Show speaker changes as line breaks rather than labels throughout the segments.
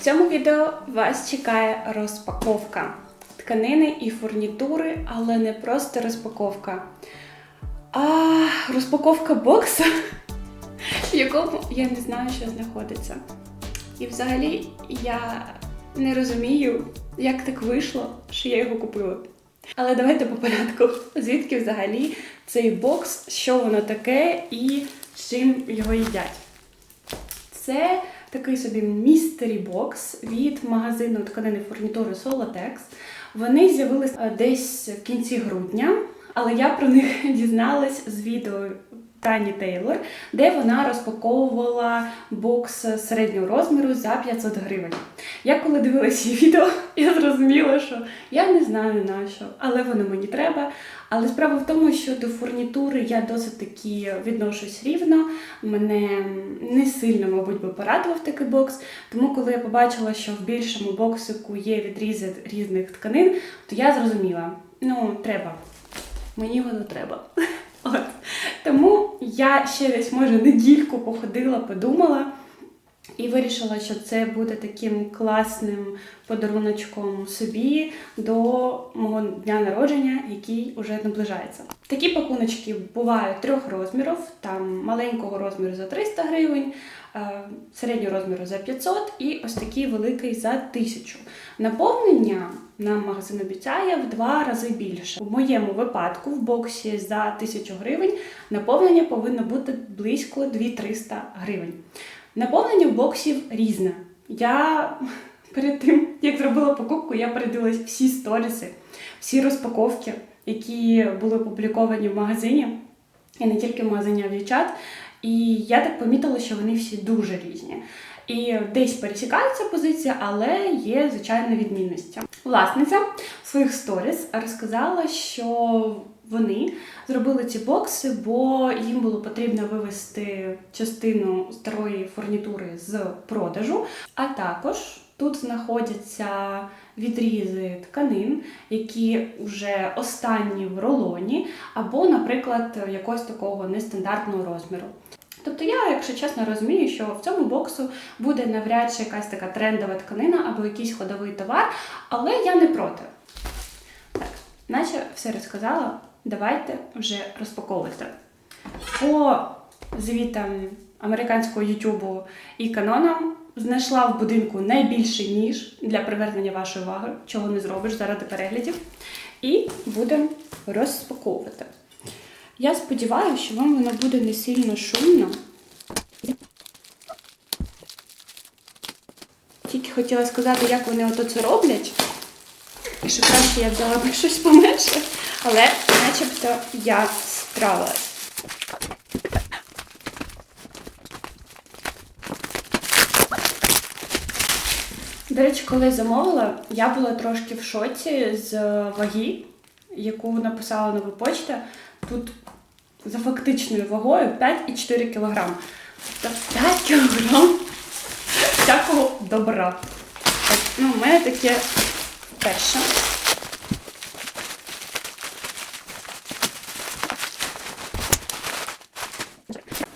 В цьому відео вас чекає розпаковка тканини і фурнітури, але не просто розпаковка, а розпаковка бокса, в якому я не знаю, що знаходиться. І взагалі я не розумію, як так вийшло, що я його купила. Але давайте по порядку. Звідки взагалі цей бокс, що воно таке і з чим його їдять? Це такий собі містері бокс від магазину тканини фурнітури Solatex. Вони з'явилися десь в кінці грудня, але я про них дізналась з відео Тані Тейлор, де вона розпаковувала бокс середнього розміру за 500 гривень. Я коли дивилася її відео, я зрозуміла, що я не знаю на що, але воно мені треба. Але справа в тому, що до фурнітури я досить таки відношусь рівно. Мене не сильно, мабуть, би порадував такий бокс. Тому, коли я побачила, що в більшому боксику є відрізи різних тканин, то я зрозуміла, ну, треба. Мені воно треба. От. Тому я ще десь, може, недільку походила, подумала і вирішила, що це буде таким класним подаруночком собі до мого дня народження, який вже наближається. Такі пакуночки бувають трьох розмірів: там маленького розміру за 300 гривень, е, середнього розміру за 500 і ось такий великий за 1000. Наповнення нам магазин обіцяє в два рази більше. У моєму випадку в боксі за 1000 гривень наповнення повинно бути близько 2-300 гривень. Наповнення в боксів різне. Я перед тим, як зробила покупку, я передивилась всі сторіси, всі розпаковки, які були опубліковані в магазині, і не тільки в магазині Авічат. І я так помітила, що вони всі дуже різні. І десь пересікаються позиції, але є звичайна відмінності. Власниця в своїх сторіс розказала, що вони зробили ці бокси, бо їм було потрібно вивести частину старої фурнітури з продажу, а також тут знаходяться відрізи тканин, які вже останні в рулоні, або, наприклад, якогось такого нестандартного розміру. Тобто я, якщо чесно, розумію, що в цьому боксу буде навряд чи якась така трендова тканина або якийсь ходовий товар, але я не проти. Так, наче все розказала, давайте вже розпаковувати. По звітам американського Ютубу і канонам знайшла в будинку найбільший ніж для привернення вашої уваги, чого не зробиш заради переглядів. І будемо розпаковувати. Я сподіваюся, що вам воно буде не сильно шумно. Тільки хотіла сказати, як вони ото це роблять. І що краще я взяла б щось поменше, але начебто я справилась. До речі, коли замовила, я була трошки в шоці з ваги, яку написала нова почта. Тут за фактичною вагою 5,4 кг. Тобто 5 кг всякого добра. Так, ну, У мене таке перше.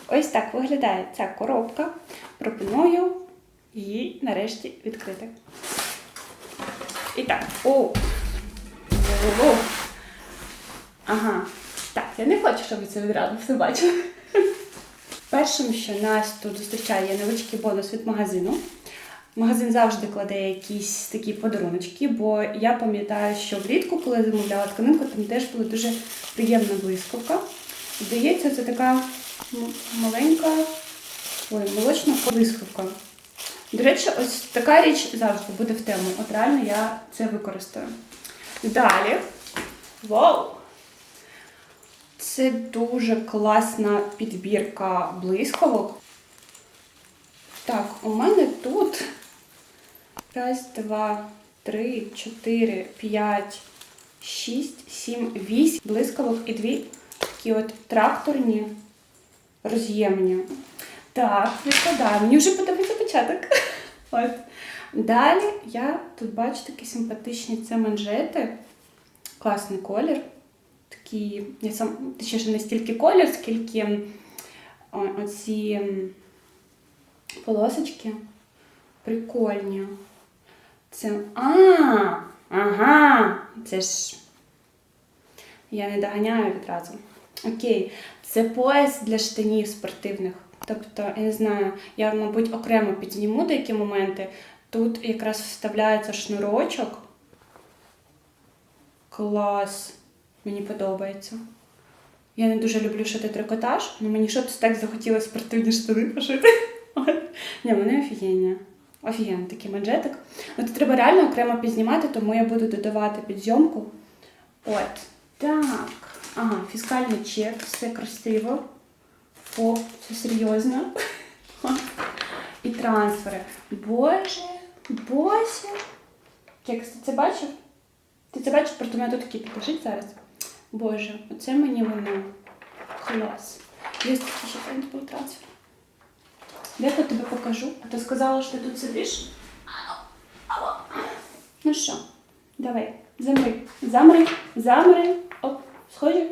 Ось так виглядає ця коробка. Пропоную її нарешті відкрити. І так, о! О-о-о! Ага. Так, я не хочу, щоб ви це відразу все бачили. Першим, що нас тут зустрічає, є невеличкий бонус від магазину. Магазин завжди кладе якісь такі подаруночки, бо я пам'ятаю, що влітку, коли замовляла тканинку, там теж була дуже приємна блискавка. Здається, це така маленька ой, молочна блискавка. До речі, ось така річ завжди буде в тему. От реально я це використаю. Далі. Вау! Це дуже класна підбірка блискавок. Так, у мене тут раз, два, три, чотири, п'ять, шість, сім, вісім блискавок і дві такі от тракторні роз'ємні. Так, відкладаю. Мені вже подобається початок. От. Далі я тут бачу такі симпатичні це манжети. Класний колір такі, точніше не стільки колір, скільки оці полосочки. Прикольні. Це. А, ага. Це ж. Я не доганяю відразу. Окей. Це пояс для штанів спортивних. Тобто, я не знаю, я, мабуть, окремо підзніму деякі моменти. Тут якраз вставляється шнурочок. Клас. Мені подобається. Я не дуже люблю шити трикотаж, але мені щось так захотілося спортивні штани пошити. Ні, вони офігенні. Офігенний такий манжетик. Ну, тут треба реально окремо підзнімати, тому я буду додавати підзйомку. От. Так. Ага, фіскальний чек, все красиво. О, це серйозно. І трансфери. Боже, боже. Кекс, ти це бачив? Ти це бачив, просто у мене тут такий підпишіть зараз. Боже, оце мені воно. Клас. Є такий ще френд був трансфер. Я тут тебе покажу. А ти сказала, що ти тут сидиш? Ну що, давай, замри. Замри, замри. Оп, схожі.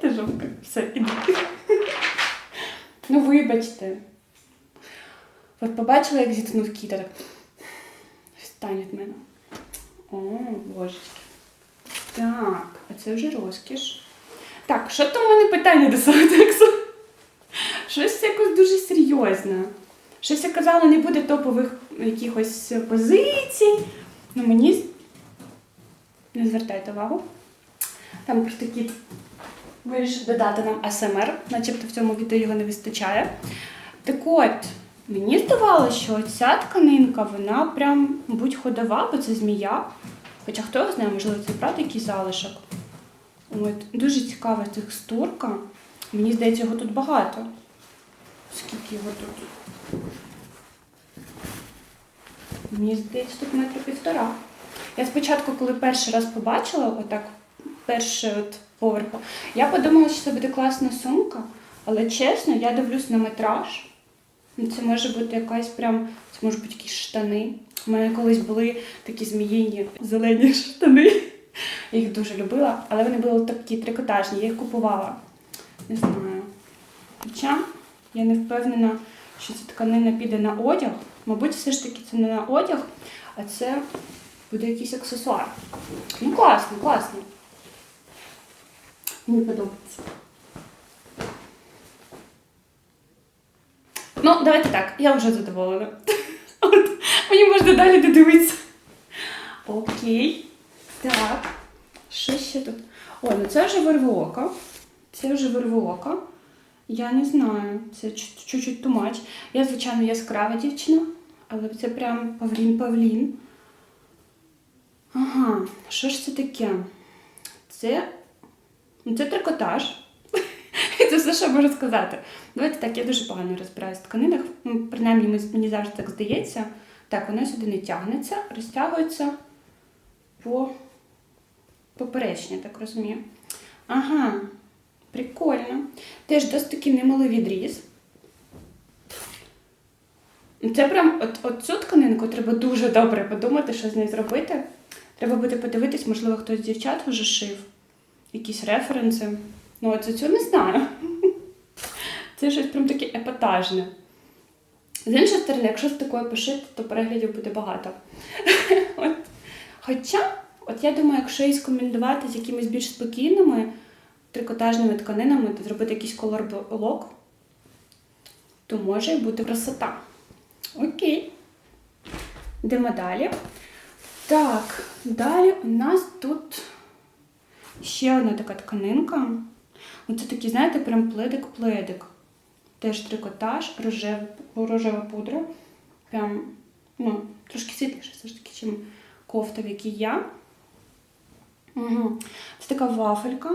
Ти жовка. Все, іди. Ну, вибачте. От побачила, як зіткнув кіта, так. Встань від мене. О, божечки. Так, а це вже розкіш. Так, що там у мене питання до Саутексу? Щось якось дуже серйозне. Щось я казала, не буде топових якихось позицій. Ну мені не звертайте увагу. Там просто кіт вирішив додати нам АСМР, начебто в цьому відео його не вистачає. Так от, мені здавалося, що ця тканинка, вона прям будь ходова, бо це змія. Хоча хто його знає, можливо, це правда якийсь залишок. От, дуже цікава текстурка. Мені здається, його тут багато. Скільки його тут? Мені здається, тут метра півтора. Я спочатку, коли перший раз побачила, отак, перший от поверху, я подумала, що це буде класна сумка, але чесно, я дивлюсь на метраж. Це може бути якась прям, це можуть бути якісь штани. У мене колись були такі зміїні зелені штани. Я їх дуже любила, але вони були такі трикотажні, я їх купувала. Не знаю. Хоча я не впевнена, що ця тканина піде на одяг. Мабуть, все ж таки це не на одяг, а це буде якийсь аксесуар. Ну, класно, класно. Мені подобається. Ну, давайте так, я вже задоволена. Мені можна далі додивитися. Окей. Так. Що ще тут? О, ну це вже вервоока. Це вже вервоока. Я не знаю, це чу- чуть-чуть тумач. Я, звичайно, яскрава дівчина, але це прям павлін-павлін. Ага, що ж це таке? Це, ну, це трикотаж. Це все, що можу сказати. Давайте так, я дуже погано розбираюсь в тканинах. Принаймні, мені завжди так здається. Так, воно сюди не тягнеться, розтягується по поперечні, так розумію. Ага, прикольно. Теж досить такий немалий відріз. Це прям от, от цю тканинку треба дуже добре подумати, що з нею зробити. Треба буде подивитись, можливо, хтось з дівчат вже шив. Якісь референси. Ну, за цю не знаю. Це щось прям таке епатажне. З іншої сторони, якщо з такою пошити, то переглядів буде багато. От. Хоча, от я думаю, якщо її скомбінувати з якимись більш спокійними трикотажними тканинами, то зробити якийсь колор-блок, то може і бути красота. Окей. Йдемо далі. Так, далі у нас тут ще одна така тканинка. Оце такий, знаєте, прям пледик-пледик. Теж трикотаж, рожева, рожева пудра. Прям, ну, трошки світліше, все ж таки, чим кофта, в якій я. Угу. Це така вафелька.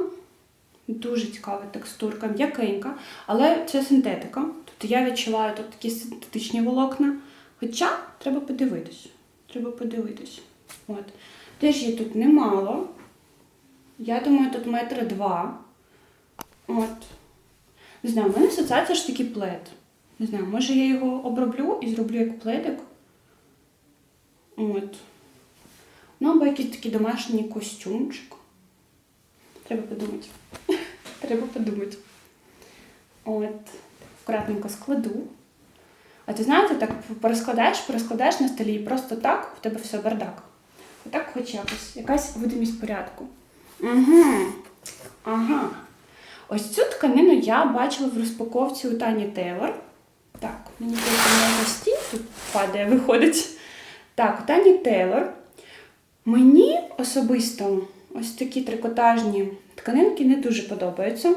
Дуже цікава текстурка, м'якенька, але це синтетика. Тобто я відчуваю тут такі синтетичні волокна. Хоча треба подивитись. Треба подивитись. От. Теж її тут немало. Я думаю, тут метри два. От. Не знаю, в мене асоціація ж такий плед. Не знаю, може я його оброблю і зроблю як пледик. От. Ну, або якийсь такий домашній костюмчик. Треба подумати. Треба подумати. От. Акуратненько складу. А ти знаєте, так перескладаєш, перескладаєш на столі і просто так в тебе все бардак. Отак хоч якось, якась видимість порядку. Угу. Ага. Ось цю тканину я бачила в розпаковці у Тані Тейлор. Так, мені на стій тут падає, виходить. Так, у Тані Тейлор. Мені особисто ось такі трикотажні тканинки не дуже подобаються.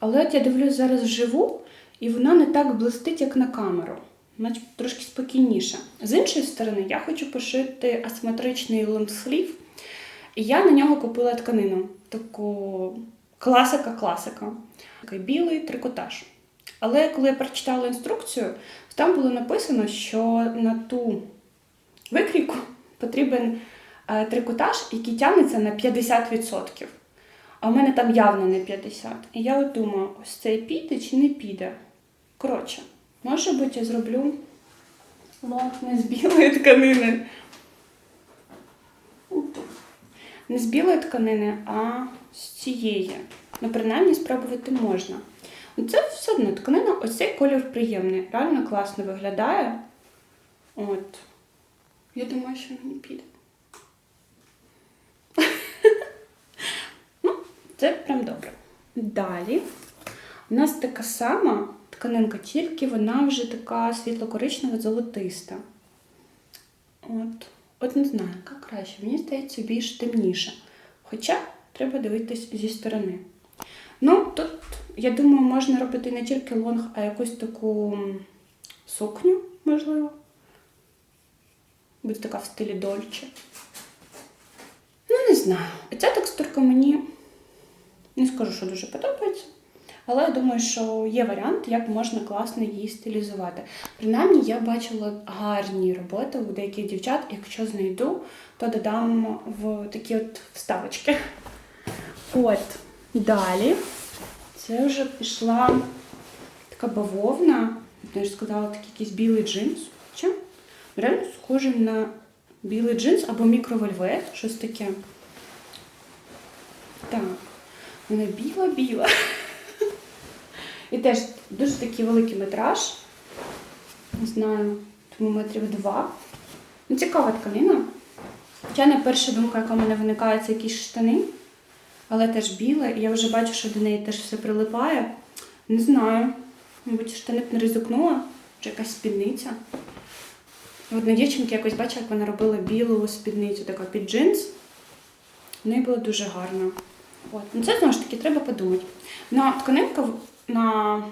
Але от я дивлюсь зараз вживу, і вона не так блистить, як на камеру. Вона трошки спокійніша. З іншої сторони, я хочу пошити асиметричний лонгслів. І я на нього купила тканину. Таку класика-класика. Такий білий трикотаж. Але коли я прочитала інструкцію, там було написано, що на ту викрійку потрібен е, трикотаж, який тягнеться на 50%. А в мене там явно не 50. І я от думаю, ось це піде чи не піде. Коротше, може бути, я зроблю лонг не з білої тканини. Не з білої тканини, а з цієї. Ну, принаймні, спробувати можна. Ну, Це все одно тканина, ось цей колір приємний. Реально класно виглядає. От. Я думаю, що мені піде. Ну, це прям добре. Далі у нас така сама тканинка, тільки вона вже така світло-коричнева, золотиста. От. От не знаю, яка краще. Мені здається, більш темніша. Хоча треба дивитись зі сторони. Ну, тут, я думаю, можна робити не тільки лонг, а якусь таку сукню, можливо. Буде така в стилі дольче. Ну, не знаю. Ця текстурка мені не скажу, що дуже подобається. Але я думаю, що є варіант, як можна класно її стилізувати. Принаймні, я бачила гарні роботи у деяких дівчат. Якщо знайду, то додам в такі от вставочки. От, далі. Це вже пішла така бавовна. Я ж сказала, такий якийсь білий джинс. Хоча реально схожий на білий джинс або мікровольвет, щось таке. Так, вона біла-біла. І теж дуже такий великий метраж. Не знаю, тому метрів два. Ну, цікава тканина. Хоча перша думка, яка в мене виникає, це якісь штани. Але теж біле, я вже бачу, що до неї теж все прилипає. Не знаю. Мабуть, штани б не ризикнула, чи якась спідниця. Одна дівчинка якось бачила, як вона робила білу спідницю, така під джинс. В неї було дуже гарно. От. Ну, це знову ж таки треба подумати. На тканинка на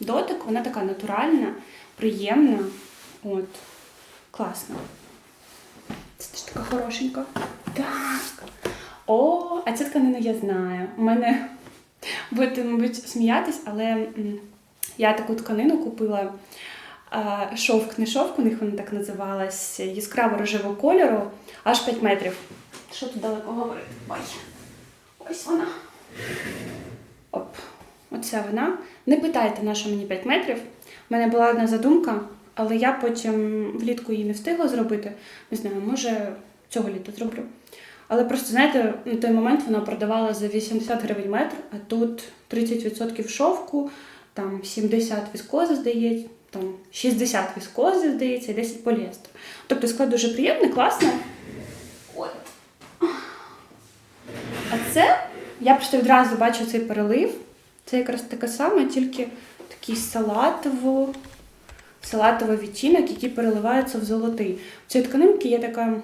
дотик, вона така натуральна, приємна. От. Класно. Це теж така хорошенька. Так. О, а цю тканину я знаю. У мене будете, мабуть, сміятись, але я таку тканину купила. Шовк, не шовк, у них вона так називалась, яскраво рожевого кольору, аж 5 метрів. Що тут далеко говорити? Ой. Ось вона. Оп. Оце вона. Не питайте, на що мені 5 метрів. У мене була одна задумка, але я потім влітку її не встигла зробити. Не знаю, може цього літа зроблю. Але просто, знаєте, на той момент вона продавала за 80 гривень метр, а тут 30% шовку, там 70 віскози, здається, там 60 віскози, здається, і 10 поліестер. Тобто склад дуже приємний, класний. От. А це я просто відразу бачу цей перелив. Це якраз таке саме, тільки такий салатово, салатовий відтінок, який переливається в золотий. У цієї тканинки є така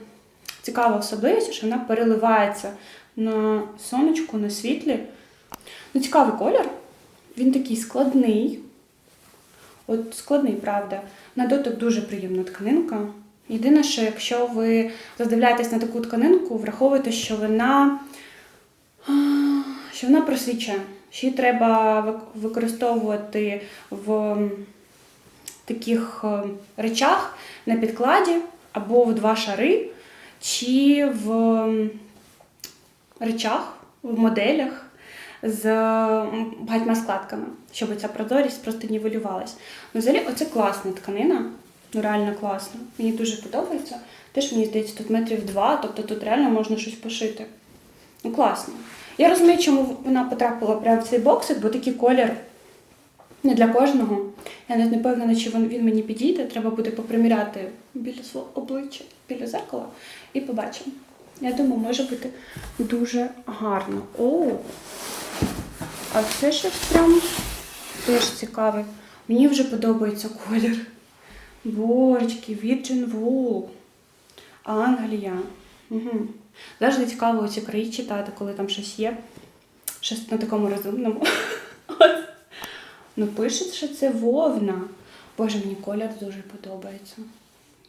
цікава особливість, що вона переливається на сонечку, на світлі. Ну, цікавий колір. Він такий складний. От складний, правда. На дотик дуже приємна тканинка. Єдине, що якщо ви задивляєтесь на таку тканинку, враховуйте, що вона, що вона просвічує. Що її треба використовувати в таких е, речах на підкладі або в два шари, чи в речах, в моделях з багатьма складками, щоб ця прозорість просто нівелювалась. Ну, взагалі, оце класна тканина, ну реально класна. Мені дуже подобається. Теж мені здається, тут метрів два, тобто тут реально можна щось пошити. Ну, класно. Я розумію, чому вона потрапила прямо в цей боксик, бо такий колір Не для кожного. Я навіть не впевнена, чи він, він мені підійде. Треба буде поприміряти біля свого обличчя, біля зеркала і побачимо. Я думаю, може бути дуже гарно. О! А це щось прям теж цікаве. Мені вже подобається колір. Божечки, Virgin Wool. Англія. Угу. Завжди цікаво ці краї читати, коли там щось є. Щось на такому розумному. Ну, пишуть, що це вовна. Боже, мені колір дуже подобається.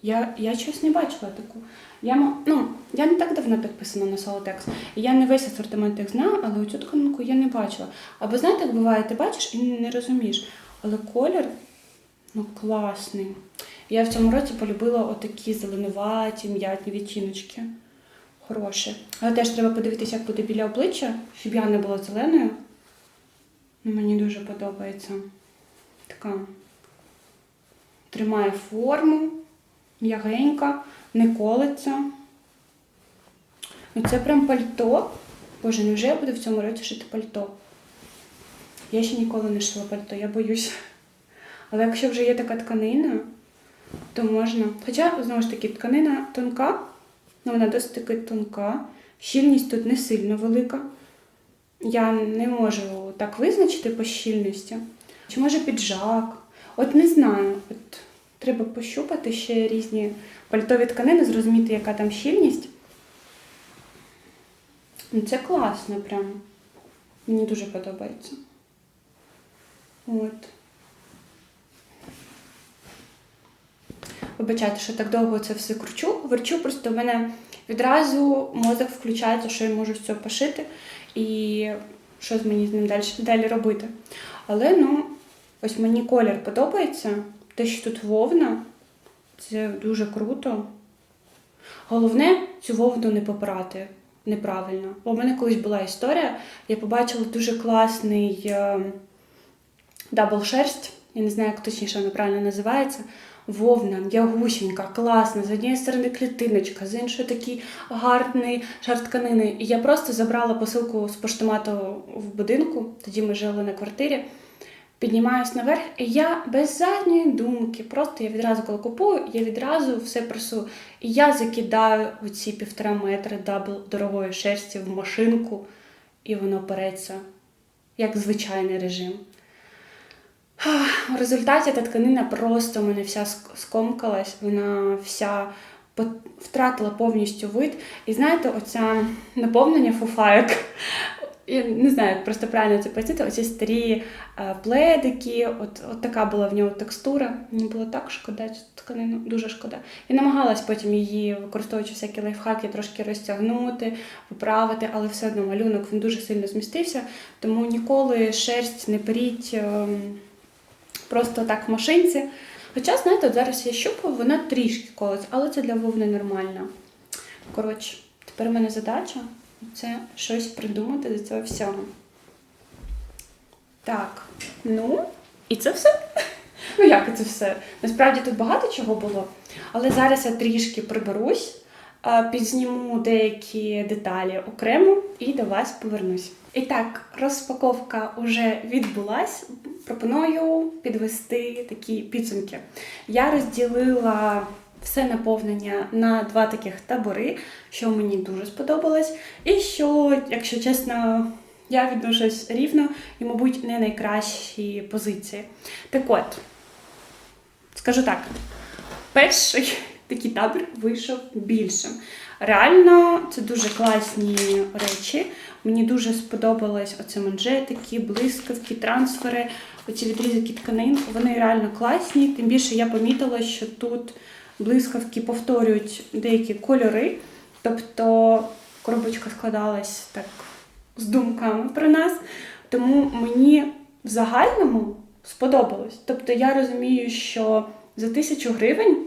Я, я щось не бачила таку. Я, ну, я не так давно підписана на. І я не весь асортимент їх знаю, але цю тканинку я не бачила. Або знаєте, як буває, ти бачиш і не розумієш. Але колір ну, класний. Я в цьому році полюбила отакі зеленуваті, м'ятні відтіночки. Хороші. Але теж треба подивитися, як буде біля обличчя, щоб я не була зеленою. Ну, мені дуже подобається. Така тримає форму, м'ягенька, не колиться. Ну, це прям пальто. Боже, невже я буду в цьому році шити пальто? Я ще ніколи не шила пальто, я боюсь. Але якщо вже є така тканина, то можна. Хоча, знову ж таки, тканина тонка, ну вона досить таки тонка. Щільність тут не сильно велика. Я не можу так визначити по щільності. Чи може піджак? От не знаю. От треба пощупати ще різні пальтові тканини, зрозуміти, яка там щільність. Ну, це класно прям. Мені дуже подобається. От. Вибачайте, що так довго це все кручу. Верчу, просто в мене відразу мозок включається, що я можу з цього пошити і що з мені з ним далі, далі робити. Але ну, ось мені колір подобається. Те, що тут вовна, це дуже круто. Головне цю вовну не попрати неправильно. Бо в мене колись була історія, я побачила дуже класний е, дабл шерсть. Я не знаю, як точніше вона правильно називається. Вовна, м'ягусінька, класна, з однієї сторони клітиночка, з іншої такий гарний шар тканини. І я просто забрала посилку з поштомату в будинку, тоді ми жили на квартирі. Піднімаюсь наверх, і я без задньої думки, просто я відразу коли купую, я відразу все просую. І я закидаю оці півтора метри дабл дорогої шерсті в машинку, і воно переться, як звичайний режим. В результаті та тканина просто мене вся скомкалась, вона вся втратила повністю вид. І знаєте, оця наповнення фуфайок. Я не знаю, як просто правильно це пояснити. Оці старі е, пледики, от, от така була в нього текстура. Мені було так шкода цю тканину, дуже шкода. І намагалась потім її, використовуючи всякі лайфхаки, трошки розтягнути, поправити, але все одно малюнок він дуже сильно змістився. Тому ніколи шерсть не беріть. Просто так в машинці. Хоча, знаєте, от зараз я щупаю, вона трішки колець, але це для вовни нормально. Коротше, тепер у мене задача це щось придумати до цього всього. Так, ну, і це все. Ну, як це все? Насправді тут багато чого було, але зараз я трішки приберусь, підзніму деякі деталі окремо і до вас повернусь. І так, розпаковка вже відбулась. Пропоную підвести такі підсумки. Я розділила все наповнення на два таких табори, що мені дуже сподобалось, і що, якщо чесно, я відношусь рівно і, мабуть, не найкращі позиції. Так от, скажу так, перший такий табір вийшов більшим. Реально, це дуже класні речі. Мені дуже сподобались оце манжетики, блискавки, трансфери, оці відрізки тканин. Вони реально класні. Тим більше я помітила, що тут блискавки повторюють деякі кольори. Тобто коробочка складалась так з думками про нас. Тому мені в загальному сподобалось. Тобто я розумію, що за тисячу гривень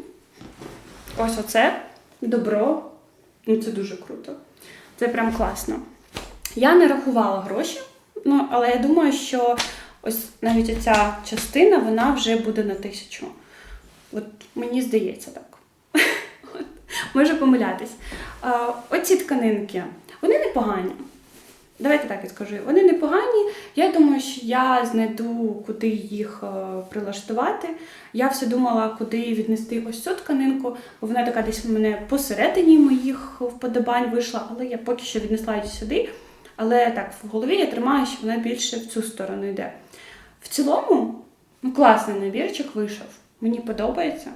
ось оце добро. Ну, це дуже круто. Це прям класно. Я не рахувала гроші, ну, але я думаю, що ось навіть оця частина вона вже буде на тисячу. От мені здається так. От. Можу помилятись. Оці тканинки, вони непогані. давайте так і скажу. Вони непогані. Я думаю, що я знайду, куди їх е, прилаштувати. Я все думала, куди віднести ось цю тканинку, бо вона така десь в мене посередині моїх вподобань вийшла, але я поки що віднесла її сюди. Але так, в голові я тримаю, що вона більше в цю сторону йде. В цілому, ну, класний набірчик вийшов. Мені подобається.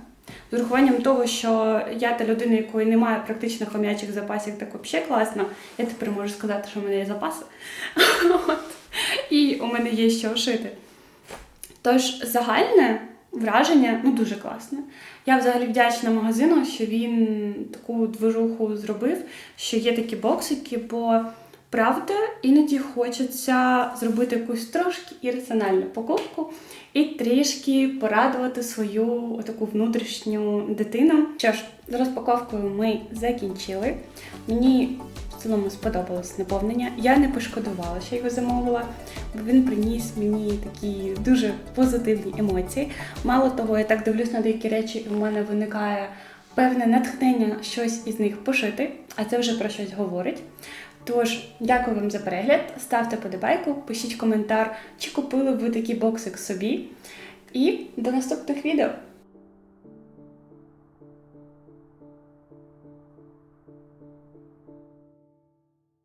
З урахуванням того, що я та людина, якої немає практично хом'ячих запасів, так взагалі класно. Я тепер можу сказати, що в мене є запаси. І у мене є що шити. Тож загальне враження ну, дуже класне. Я взагалі вдячна магазину, що він таку движуху зробив, що є такі боксики, бо правда іноді хочеться зробити якусь трошки ірраціональну покупку і трішки порадувати свою таку внутрішню дитину. Що ж, з розпаковкою ми закінчили. Мені в цілому сподобалось наповнення. Я не пошкодувала, що його замовила, бо він приніс мені такі дуже позитивні емоції. Мало того, я так дивлюсь на деякі речі, і в мене виникає певне натхнення щось із них пошити, а це вже про щось говорить. Тож, дякую вам за перегляд. Ставте подобайку, пишіть коментар, чи купили ви такий боксик собі. І до наступних відео!